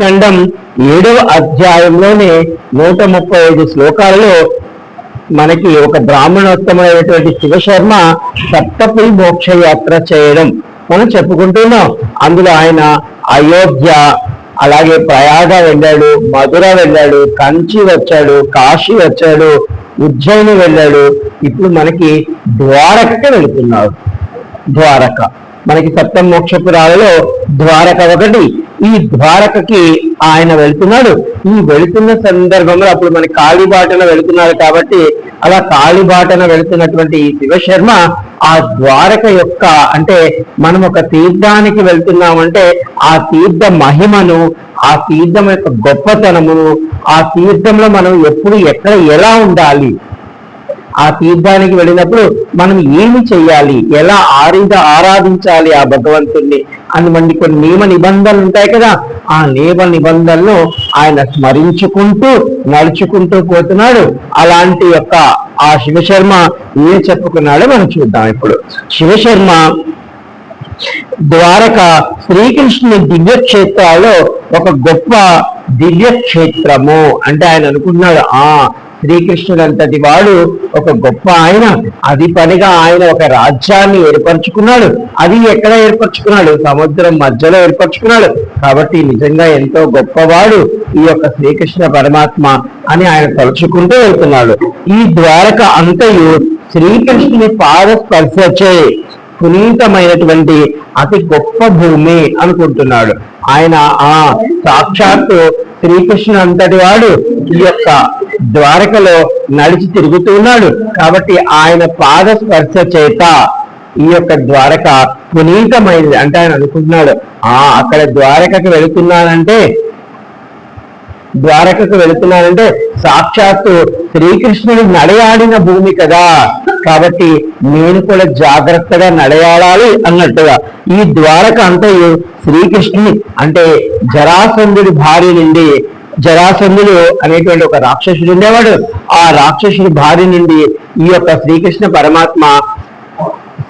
ఖండం ఏడవ అధ్యాయంలోనే నూట ముప్పై ఐదు శ్లోకాలలో మనకి ఒక బ్రాహ్మణోత్తమైనటువంటి శివశర్మ సప్తపురి మోక్ష యాత్ర చేయడం మనం చెప్పుకుంటున్నాం. అందులో ఆయన అయోధ్య అలాగే ప్రయాగ వెళ్ళాడు మధుర వెళ్ళాడు కంచి వచ్చాడు కాశీ వచ్చాడు ఉజ్జయిని వెళ్ళాడు. ఇప్పుడు మనకి ద్వారకకి వెళుతున్నాడు ద్వారక. మనకి సప్తం మోక్షపురాలలో ద్వారక ఒకటి. ఈ ద్వారకకి ఆయన వెళ్తున్నాడు. ఈ వెళుతున్న సందర్భంలో అప్పుడు మన కాళీబాటన వెళుతున్నాడు కాబట్టి అలా కాళీబాటన వెళుతున్నటువంటి ఈ శివశర్మ ఆ ద్వారక యొక్క అంటే మనం ఒక తీర్థానికి వెళ్తున్నామంటే ఆ తీర్థ మహిమను ఆ తీర్థం యొక్క గొప్పతనమును ఆ తీర్థంలో మనం ఎప్పుడు ఎక్కడ ఎలా ఉండాలి ఆ తీర్థానికి వెళ్ళినప్పుడు మనం ఏమి చెయ్యాలి? ఎలా ఆరిద ఆరాధించాలి ఆ భగవంతుణ్ణి? అని మనకి కొన్ని నియమ నిబంధనలు ఉంటాయి కదా. ఆ నియమ నిబంధనలు ఆయన స్మరించుకుంటూ నడుచుకుంటూ పోతున్నాడు. అలాంటి యొక్క ఆ శివశర్మ ఏం చెప్పుకున్నాడో మనం చూద్దాం ఇప్పుడు. శివశర్మ ద్వారక శ్రీకృష్ణుని దివ్యక్షేత్రాల్లో ఒక గొప్ప దివ్యక్షేత్రము. అంటే ఆయన అనుకున్నాడు ఆ శ్రీకృష్ణుడు అంతటి వాడు ఒక గొప్ప ఆయన అది పనిగా ఆయన ఒక రాజ్యాన్ని ఏర్పరచుకున్నాడు. అది ఎక్కడ ఏర్పరచుకున్నాడు? సముద్రం మధ్యలో ఏర్పరచుకున్నాడు. కాబట్టి నిజంగా ఎంతో గొప్పవాడు ఈ యొక్క శ్రీకృష్ణ పరమాత్మ అని ఆయన తలుచుకుంటూ వెళ్తున్నాడు. ఈ ద్వారక అంతయు శ్రీకృష్ణుని పాద స్పర్శచే పునీతమైనటువంటి అతి గొప్ప భూమి అనుకుంటున్నాడు. ఆయన ఆ సాక్షాత్తు శ్రీకృష్ణ అంతటి వాడు ఈ యొక్క ద్వారకలో నడిచి తిరుగుతూ ఉన్నాడు. కాబట్టి ఆయన పాద స్పర్శ చేత ఈ యొక్క ద్వారక పునీతమైనది అంటే ఆయన అనుకుంటున్నాడు. ఆ అక్కడ ద్వారకకు వెళుతున్నానంటే ద్వారకకు వెళుతున్నానంటే సాక్షాత్తు శ్రీకృష్ణుడు నడయాడిన భూమి కదా. కాబట్టి నేను కూడా జాగ్రత్తగా నడయాడాలి అన్నట్టుగా. ఈ ద్వారక అంతయు శ్రీకృష్ణుని అంటే జరాసంధుడి భార్య నుండి జరాసంధుడు అనేటువంటి ఒక రాక్షసుడు ఉండేవాడు. ఆ రాక్షసుడి భార్య నుండి ఈ యొక్క శ్రీకృష్ణ పరమాత్మ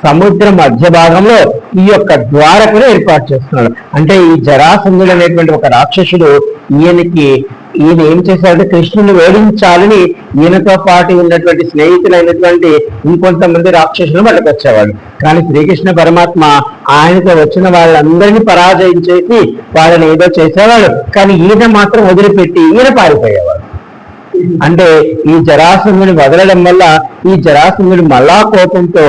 సముద్ర మధ్య భాగంలో ఈ యొక్క ద్వారకను ఏర్పాటు చేస్తున్నాడు. అంటే ఈ జరాసంధుడు అనేటువంటి ఒక రాక్షసుడు ఈయనకి ఈయన ఏం చేశాడంటే కృష్ణుని ఓడించాలని ఈయనతో పాటు ఉన్నటువంటి స్నేహితులైనటువంటి ఇంకొంతమంది రాక్షసులు పట్టుకొచ్చేవాడు కానీ శ్రీకృష్ణ పరమాత్మ ఆయనతో వచ్చిన వాళ్ళందరినీ పరాజయం చేసి వాళ్ళని ఏదో చేసేవాడు. కానీ ఈయన మాత్రం వదిలిపెట్టి ఈయన పారిపోయేవాడు. అంటే ఈ జరాసంధుని వదలడం వల్ల ఈ జరాసంధుడు మళ్ళా కోపంతో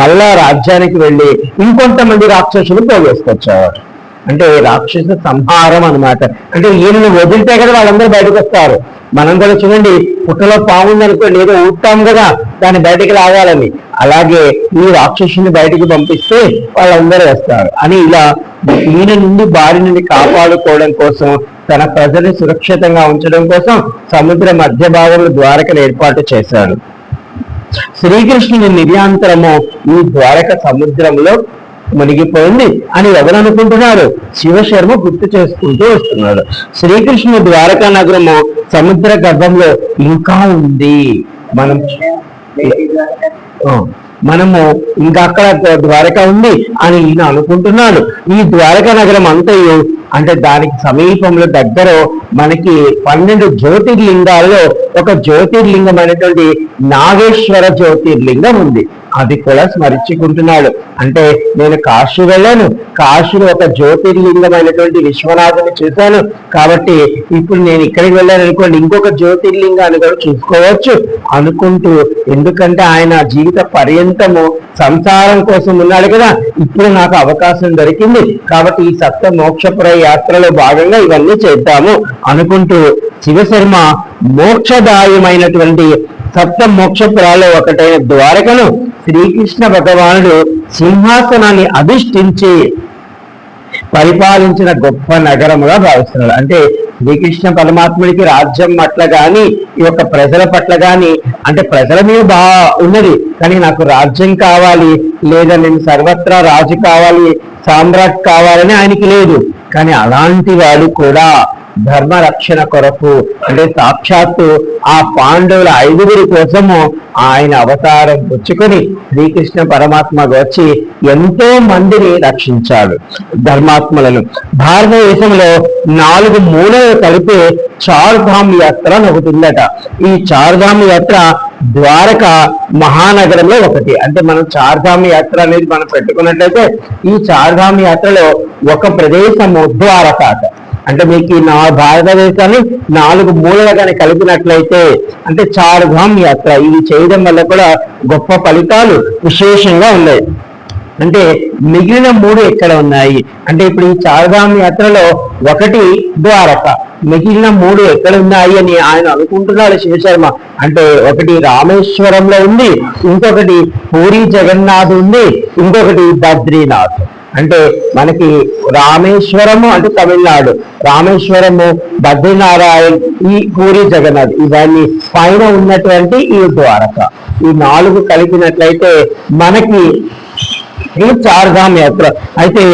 మళ్ళా రాజ్యానికి వెళ్ళి ఇంకొంతమంది రాక్షసులు పోగేసుకొచ్చేవాడు అంటే రాక్షస సంహారం అన్నమాట. అంటే ఈయనను వదిలితే కదా వాళ్ళందరూ బయటకు వస్తారు. మనం కూడా చూడండి పుట్టలో పాముంది అనుకోండి ఏదో ఊపుతాం కదా దాన్ని బయటికి లాగాలని. అలాగే ఈ రాక్షసుని బయటికి పంపిస్తే వాళ్ళందరూ వస్తారు. అని ఇలా ఈయన నుండి బారి నుండి కాపాడుకోవడం కోసం తన ప్రజల్ని సురక్షితంగా ఉంచడం కోసం సముద్ర మధ్య భాగంలో ద్వారకను ఏర్పాటు చేశాడు. శ్రీకృష్ణుని నిర్యాంతరము ఈ ద్వారక సముద్రంలో మునిగిపోయింది అని ఎవరు అనుకుంటున్నారు? శివశర్మ గుర్తు చేసుకుంటూ వస్తున్నాడు. శ్రీకృష్ణ ద్వారకా నగరము సముద్ర గర్భంలో ఇంకా ఉంది. మనం మనము ఇంకా అక్కడ ద్వారక ఉంది అని ఈయన అనుకుంటున్నాడు. ఈ ద్వారక నగరం అంతయు అంటే దానికి సమీపంలో దగ్గర మనకి పన్నెండు జ్యోతిర్లింగాల్లో ఒక జ్యోతిర్లింగం అనేటువంటి నాగేశ్వర జ్యోతిర్లింగం ఉంది. అది కూడా స్మరించుకుంటున్నాడు. అంటే నేను కాశీ వెళ్ళాను. కాశీలో ఒక జ్యోతిర్లింగం అయినటువంటి విశ్వనాథుని చూశాను. కాబట్టి ఇప్పుడు నేను ఇక్కడికి వెళ్ళాను అనుకోండి ఇంకొక జ్యోతిర్లింగాన్ని కూడా చూసుకోవచ్చు అనుకుంటూ. ఎందుకంటే ఆయన జీవిత పర్యంతము సంసారం కోసం ఉన్నాడు కదా. ఇప్పుడు నాకు అవకాశం దొరికింది. కాబట్టి ఈ సప్త మోక్షపుర యాత్రలో భాగంగా ఇవన్నీ చేద్దాము అనుకుంటూ శివశర్మ మోక్షదాయమైనటువంటి సప్త మోక్షపురాల్లో ఒకటైన ద్వారకను శ్రీకృష్ణ భగవానుడు సింహాసనాన్ని అధిష్ఠించి పరిపాలించిన గొప్ప నగరముగా భావిస్తున్నాడు. అంటే శ్రీకృష్ణ పరమాత్ముడికి రాజ్యం పట్ల గాని ఈ యొక్క ప్రజల పట్ల గాని అంటే ప్రజల మీద బాగా ఉన్నది. కానీ నాకు రాజ్యం కావాలి లేదా నేను సర్వత్రా రాజు కావాలి సామ్రాట్ కావాలని ఆయనకి లేదు. కానీ అలాంటి వాడు కూడా ధర్మ రక్షణ కొరకు అంటే సాక్షాత్తు ఆ పాండవుల ఐదుగురి కోసము ఆయన అవతారం పుచ్చుకొని శ్రీకృష్ణ పరమాత్మ వచ్చి ఎంతో మందిని రక్షించాడు ధర్మాత్మలను. భారతదేశంలో నాలుగు మూలలు కలిపి చార్ధామ్ యాత్ర అని ఒకటి ఉందట. ఈ చార్ధామ్ యాత్ర ద్వారక మహానగరంలో ఒకటి. అంటే మనం చార్ధామ యాత్ర అనేది మనం పెట్టుకున్నట్లయితే ఈ చార్ధామ యాత్రలో ఒక ప్రదేశము ద్వారక అంటే. మీకు ఈ నా భారతదేశాన్ని నాలుగు మూలలు కానీ కలిపినట్లయితే అంటే చార్ధామ్ యాత్ర ఇది చేయడం వల్ల కూడా గొప్ప ఫలితాలు విశేషంగా ఉన్నాయి. అంటే మిగిలిన మూడు ఎక్కడ ఉన్నాయి? అంటే ఇప్పుడు ఈ చారుధామ యాత్రలో ఒకటి ద్వారక మిగిలిన మూడు ఎక్కడ ఉన్నాయి అని ఆయన అనుకుంటున్నాడు శివశర్మ. అంటే ఒకటి రామేశ్వరంలో ఉంది ఇంకొకటి పూరి జగన్నాథ్ ఉంది ఇంకొకటి బద్రీనాథ్. అంటే మనకి రామేశ్వరము అంటే తమిళనాడు రామేశ్వరము బద్రీనారాయణ్ ఈ పూరి జగన్నాథ్ ఇవన్నీ పైన ఉన్నటువంటి ఈ ద్వారక. ఈ నాలుగు కలిపినట్లయితే మనకి ఇది చార్ధామ్ యాత్ర. అయితే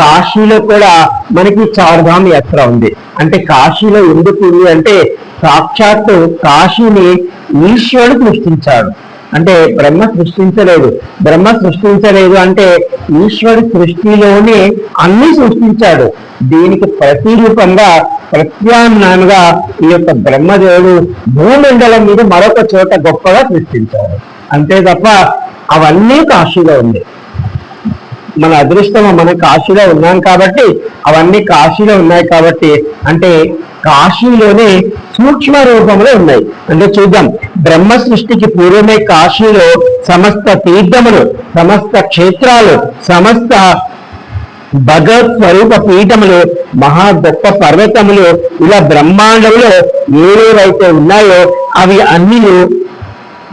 కాశీలో కూడా మనకి చార్ధామ్ యాత్ర ఉంది. అంటే కాశీలో ఎందుకు ఉంది అంటే సాక్షాత్తు కాశీని ఈశ్వరుడు సృష్టించాడు. అంటే బ్రహ్మ సృష్టించలేదు. బ్రహ్మ సృష్టించలేదు అంటే ఈశ్వరుడు సృష్టిలోనే అన్ని సృష్టించాడు. దీనికి ప్రతిరూపంగా ప్రత్యామ్నాయంగా ఈ యొక్క బ్రహ్మదేవుడు భూమండలం మీద మరొక చోట గొప్పగా సృష్టించాడు. అంతే తప్ప అవన్నీ కాశీలో ఉంది. మన అదృష్టం మన కాశీలో ఉన్నాం కాబట్టి అవన్నీ కాశీలో ఉన్నాయి కాబట్టి అంటే కాశీలోనే సూక్ష్మ రూపంలో ఉన్నాయి. అంటే చూద్దాం. బ్రహ్మ సృష్టికి పూర్వమే కాశీలో సమస్త తీర్థములు సమస్త క్షేత్రాలు సమస్త భగవత్ స్వరూప పీఠములు మహా గొప్ప పర్వతములు ఇలా బ్రహ్మాండంలో ఏవేవైతే ఉన్నాయో అవి అన్ని